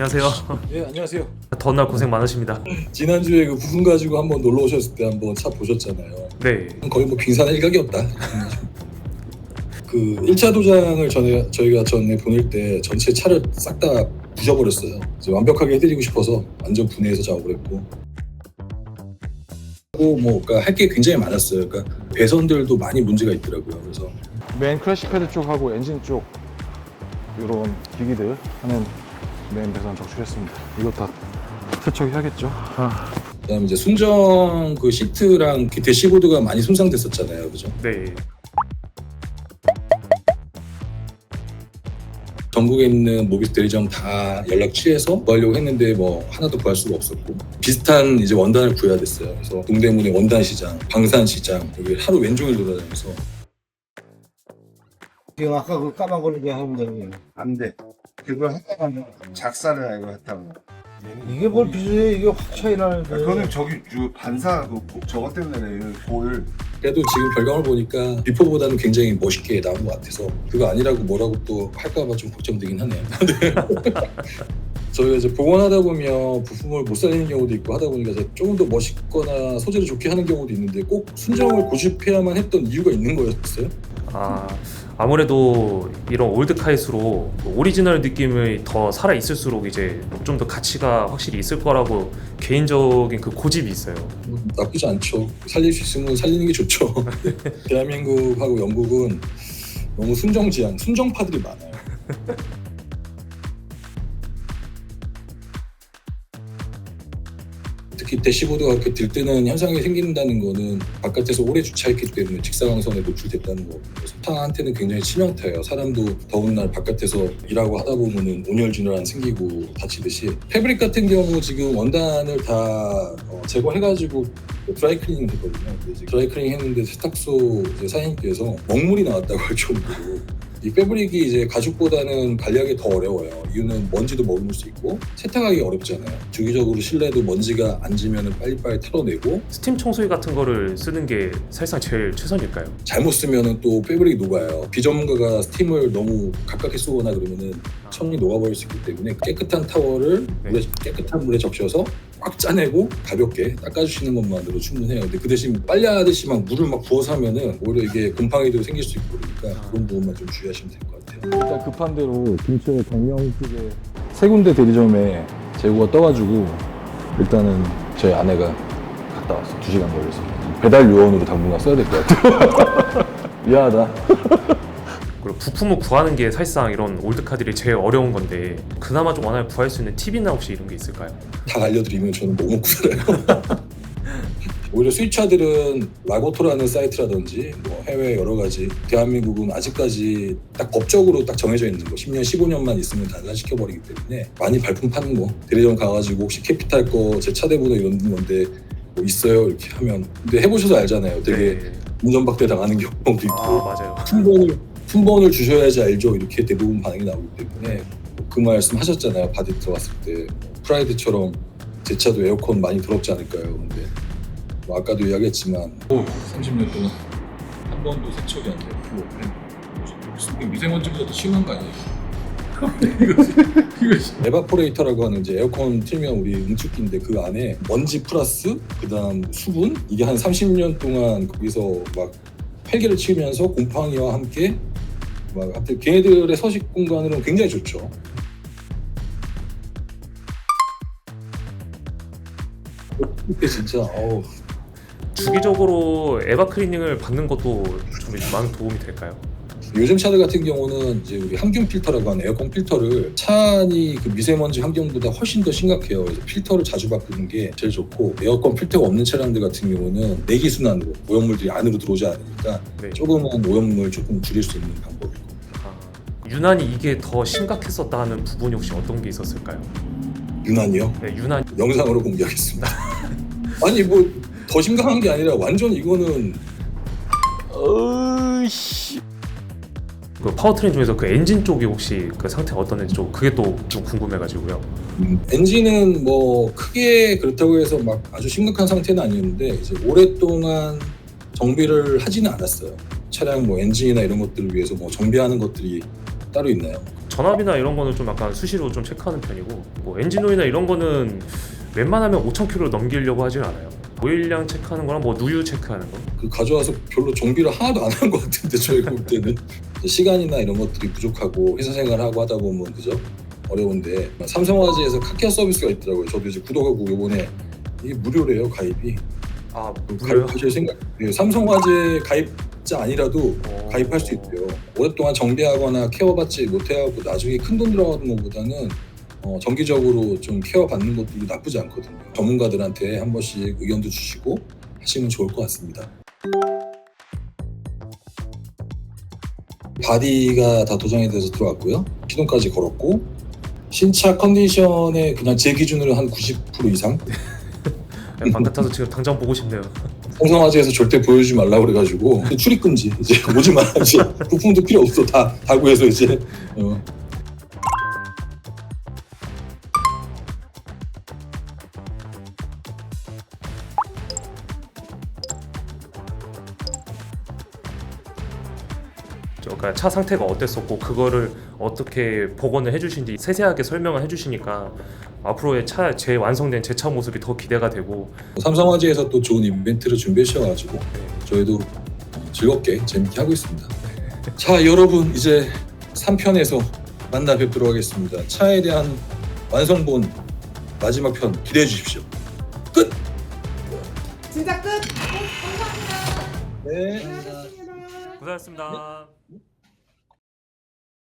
안녕하세요. 예 안녕하세요. 더운 날 고생 많으십니다. 지난주에 그 부품 가지고 한번 놀러 오셨을 때 한번 차 보셨잖아요. 네. 거의 뭐 빙산의 일각이 없다. 그 1차 도장을 전에 저희가 전에 보낼 때 전체 차를 싹 다 부셔버렸어요. 이제 완벽하게 해드리고 싶어서 완전 분해해서 작업을 했고. 하고 뭐 그러니까 할 게 굉장히 많았어요. 그러니까 배선들도 많이 문제가 있더라고요. 그래서 맨 크래시 패드 쪽하고 엔진 쪽 이런 기기들 하는 맨 배선 적출했습니다. 이거 다 세척해야겠죠. 아, 그다음에 이제 순정 그 시트랑 그 대시보드가 많이 손상됐었잖아요. 그죠? 네. 전국에 있는 모비스 대리점 다 연락 취해서 구하려고 했는데 뭐 하나도 구할 수가 없었고 비슷한 이제 원단을 구해야 됐어요. 그래서 동대문의 원단 시장, 방산 시장 여기 하루 왼종일 돌아다니면서 지금 아까 그 까만 걸리게 하면 되는 거안 돼. 그걸 했다가 작사를 알고 했다고. 이게 뭘 비슷해 이게 확 차이 나는데 그거는 저기 주 반사 그 고- 저것 때문에 그래요. 골. 그래도 지금 결과물 보니까 비포보다는 굉장히 멋있게 나온 것 같아서 그거 아니라고 뭐라고 또 할까봐 좀 걱정되긴 하네요. 네. 저희가 이제 복원하다 보면 부품을 못 살리는 경우도 있고 하다 보니까 이제 조금 더 멋있거나 소재를 좋게 하는 경우도 있는데 꼭 순정을 고집해야만 했던 이유가 있는 거였어요. 아 아무래도 이런 올드카일수록 오리지널 느낌이 더 살아 있을수록 이제 좀 더 가치가 확실히 있을 거라고 개인적인 그 고집이 있어요. 뭐 나쁘지 않죠. 살릴 수 있으면 살리는 게 좋죠. 대한민국하고 영국은 너무 순정지향, 순정파들이 많아요. 특히 대시보드가 그렇게 들뜨는 현상이 생긴다는 거는 바깥에서 오래 주차했기 때문에 직사광선에 노출됐다는 거고 소타한테는 굉장히 치명타예요. 사람도 더운 날 바깥에서 일하고 하다 보면은 온열진환 생기고 다치듯이. 패브릭 같은 경우 지금 원단을 다 어, 제거해가지고 드라이클리닝 이제 드라이클리닝 했는데 세탁소 사장님께서 먹물이 나왔다고 할 정도로 이 패브릭이 이제 가죽보다는 관리하기 더 어려워요. 이유는 먼지도 머금을 수 있고 세탁하기 어렵잖아요. 주기적으로 실내도 먼지가 앉으면 빨리빨리 털어내고 스팀 청소기 같은 거를 쓰는 게 사실상 제일 최선일까요? 잘못 쓰면은 또 패브릭이 녹아요. 비전문가가 스팀을 너무 가깝게 쏘거나 그러면은 천이 녹아버릴 수 있기 때문에 깨끗한 타월을 네. 물에, 깨끗한 물에 적셔서 꽉 짜내고 가볍게 닦아주시는 것만으로 충분해요. 근데 그 대신 빨래 하듯이 막 물을 막 부어서 하면은 오히려 이게 곰팡이도 생길 수 있고 그러니까 그런 부분만 좀 주의하시면 될 것 같아요. 일단 급한 대로 근처에 경영 쪽에 세 군데 대리점에 재고가 떠가지고 일단은 저희 아내가 갔다 왔어. 두 시간 걸려서 배달 요원으로 당분간 써야 될 것 같아요. 미안하다. 그리고 부품을 구하는 게 사실상 이런 올드카들이 제일 어려운 건데 그나마 좀 원활히 구할 수 있는 팁이나 혹시 이런 게 있을까요? 다 알려드리면 저는 못 먹고 살아요. 오히려 수입차들은 라고토라는 사이트라든지 뭐 해외 여러 가지 대한민국은 아직까지 딱 법적으로 딱 정해져 있는 거 10년 15년만 있으면 단산시켜 버리기 때문에 많이 발품 파는 거 대리점 가가지고 혹시 캐피탈 거 제 차 대번호 이런 건데 뭐 있어요 이렇게 하면 근데 해보셔서 알잖아요 되게 네. 운전박대 당하는 경우도 있고 아 맞아요. 품번을 품번을 주셔야지 알죠. 이렇게 대부분 반응이 나오기 때문에. 그 말씀 하셨잖아요. 바디 들어갔을 때. 프라이드처럼 제 차도 에어컨 많이 더럽지 않을까요? 근데. 뭐 아까도 이야기했지만. 30년 동안 한 번도 세척이 안 되고 미세먼지보다 더 심한 거 아니에요? 에바포레이터라고 하는 이제 에어컨 틀면 우리 응축기인데 그 안에 먼지 플러스 그다음 수분? 이게 한 30년 동안 거기서 막 헬기를 치면서 곰팡이와 함께 막 하여튼 걔네들의 서식 공간으로는 굉장히 좋죠. 그때 진짜 어우 주기적으로 에바 클리닝을 받는 것도 좀 많은 도움이 될까요? 요즘 차들 같은 경우는 이제 우리 항균 필터라고 하는 에어컨 필터를 차 안이 그 미세먼지 환경보다 훨씬 더 심각해요. 그래서 필터를 자주 바꾸는 게 제일 좋고 에어컨 필터가 없는 차량들 같은 경우는 내기 순환으로 오염물들이 안으로 들어오지 않으니까 네. 조금은 오염물 조금 줄일 수 있는 아, 유난히 이게 더 심각했었다 하는 부분이 혹시 어떤 게 있었을까요? 유난히요. 네, 유난 영상으로 공개하겠습니다. 아니 뭐 더 심각한 게 아니라 완전 이거는 어이씨. 그 파워트레인 중에서 그 엔진 쪽이 혹시 그 상태 가 어떤지 좀 그게 또 좀 궁금해가지고요. 음, 엔진은 뭐 크게 그렇다고 해서 막 아주 심각한 상태는 아니었는데 이제 오랫동안 정비를 하지는 않았어요. 차량 뭐 엔진이나 이런 것들을 위해서 뭐 정비하는 것들이 따로 있나요? 전압이나 이런 거는 좀 약간 수시로 좀 체크하는 편이고 뭐 엔진 오일이나 이런 거는 웬만하면 5,000km 넘기려고 하진 않아요. 오일량 체크하는 거랑 뭐 누유 체크하는 거. 그 가져와서 별로 정비를 하나도 안 한 것 같은데 저희 볼 때는 시간이나 이런 것들이 부족하고 회사 생활하고 하다 보면 그죠 어려운데 삼성화재에서 카케어 서비스가 있더라고요. 저도 이제 구독하고 요번에 이게 무료래요 가입이. 아그 무료요? 가입하실 생각? 예, 삼성화재 가입자 아니라도 어. 가입할 수 있대요. 오랫동안 정비하거나 케어받지 못해갖고 나중에 큰 돈 들어가는 것보다는 어, 정기적으로 좀 케어받는 것도 나쁘지 않거든요. 전문가들한테 한 번씩 의견도 주시고 하시면 좋을 것 같습니다. 바디가 다 도장이 돼서 들어왔고요. 시동까지 걸었고 신차 컨디션에 그냥 제 기준으로 한 90% 이상 야, 방 같아서 지금 당장 보고 싶네요. 홍성화재에서 절대 보여주지 말라고 그래가지고 출입 금지 이제 오지 마 이제 부품도 필요 없어. 다 다 구해서 이제. 어. 그러니까 차 상태가 어땠었고 그거를 어떻게 복원을 해주신지 세세하게 설명을 해주시니까 앞으로의 차 제 완성된 제 차 모습이 더 기대가 되고 삼성화재에서 또 좋은 이벤트를 준비해 주셔가지고 저희도 즐겁게 재밌게 하고 있습니다. 자 여러분 이제 3편에서 만나 뵙도록 하겠습니다. 차에 대한 완성본 마지막 편 기대해 주십시오. 끝. 진짜 끝. 네, 감사합니다. 네. 고생하셨습니다. 고생하셨습니다.